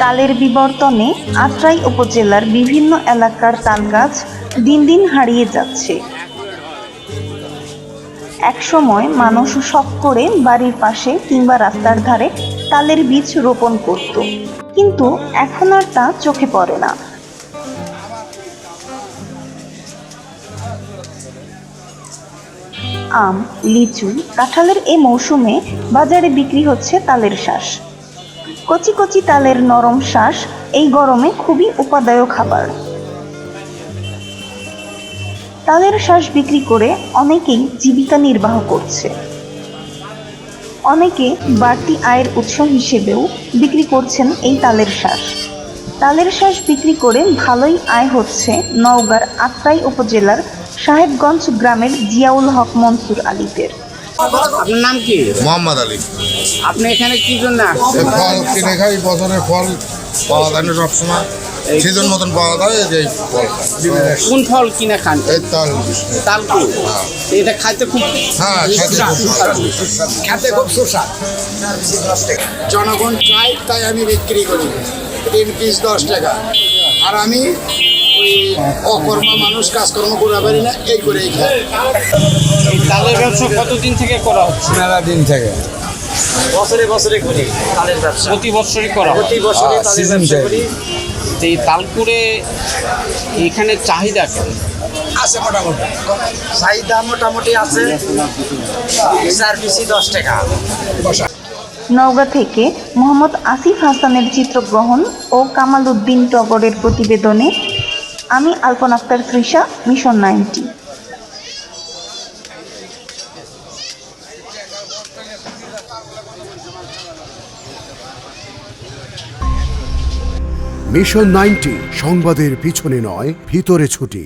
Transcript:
কালের বিবর্তনে আত্রাই উপজেলার বিভিন্ন এলাকার তালগাছ দিন দিন হারিয়ে যাচ্ছে। একসময় মানুষ শখ করে বাড়ির পাশে কিংবা রাস্তার ধারে তালের বীজ রোপণ করত, কিন্তু এখন আর তা চোখে পড়ে না। আম, লিচু, কাঁঠালের এই মৌসুমে বাজারে বিক্রি হচ্ছে তালের শ্বাস কচি কচি তালের নরম শ্বাস এই গরমে খুবই উপাদায় খাবার। তালের শ্বাস বিক্রি করে অনেকেই জীবিকা নির্বাহ করছে। অনেকে বাড়তি আয়ের উৎস হিসেবেও বিক্রি করছেন এই তালের শ্বাস তালের শ্বাস বিক্রি করে ভালোই আয় হচ্ছে নওগাঁর আত্রাই উপজেলার সাহেবগঞ্জ গ্রামের জিয়াউল হক মনসুর আলীদের। আপনার নাম কি? মোহাম্মদ আলী। আপনি এখানে কি জন্য আসছেন? ফল কিনে খাই বছরে ফল পাওয়া যায় না সবসময়। সিজন মতন পাওয়া যায় এই যে ফল কোন ফল কিনে খান? এই তাল। তালকু এটা খাইতে খুব হ্যাঁ খেতে খুব সুস্বাদু। খেতে খুব সুস্বাদ। জনগণ চাই তাই আমি বিক্রি করি। তিন পিস দশ টাকা। আর আমি অকর্মা মানুষ কাজকর্ম করে পারি না এই করেই খাই। এই তালের ব্যবসা কতদিন থেকে করা হচ্ছে? মেলা দিন থেকে। বছরে বছরে করি তালের ব্যবসা। প্রতি বছরই করা প্রতি বছরে তালের ব্যবসা করি। এই তালকুড়ে এখানে চাহিদা কেমন? আছে মোটামুটি। চাহিদা মোটামুটি আছে। পিসি দশ টাকা। নওগাঁ থেকে মোহাম্মদ আসিফ হাসানের চিত্রগ্রহণ ও কামাল উদ্দিন টগরের প্রতিবেদনে আমি Alpona Akter Trisha mission ninety. Mission ninety সংবাদের পিছনে নয় ভিতরে ছুটি।